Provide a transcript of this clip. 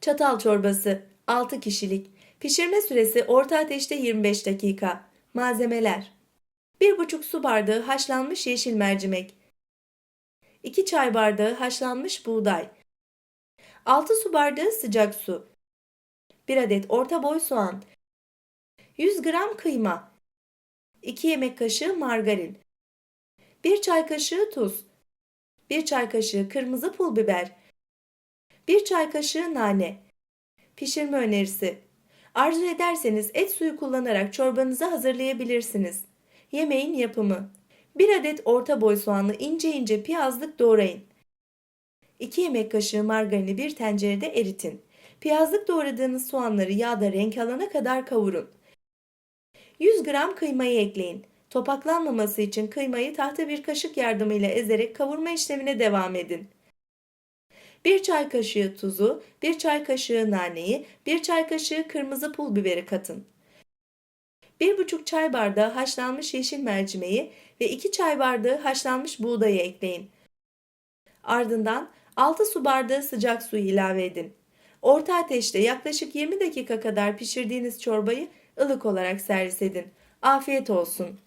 Çatal çorbası 6 kişilik. Pişirme süresi orta ateşte 25 dakika. Malzemeler 1,5 su bardağı haşlanmış yeşil mercimek. 2 çay bardağı haşlanmış buğday. 6 su bardağı sıcak su. 1 adet orta boy soğan. 100 gram kıyma. 2 yemek kaşığı margarin. 1 çay kaşığı tuz. 1 çay kaşığı kırmızı pul biber. 1 çay kaşığı nane. Pişirme önerisi. Arzu ederseniz et suyu kullanarak çorbanızı hazırlayabilirsiniz. Yemeğin yapımı. 1 adet orta boy soğanı ince ince piyazlık doğrayın. 2 yemek kaşığı margarini bir tencerede eritin. Piyazlık doğradığınız soğanları yağda renk alana kadar kavurun. 100 gram kıymayı ekleyin. Topaklanmaması için kıymayı tahta bir kaşık yardımıyla ezerek kavurma işlemine devam edin. 1 çay kaşığı tuzu, 1 çay kaşığı naneyi, 1 çay kaşığı kırmızı pul biberi katın. 1,5 çay bardağı haşlanmış yeşil mercimeği ve 2 çay bardağı haşlanmış buğdayı ekleyin. Ardından 6 su bardağı sıcak suyu ilave edin. Orta ateşte yaklaşık 20 dakika kadar pişirdiğiniz çorbayı ılık olarak servis edin. Afiyet olsun.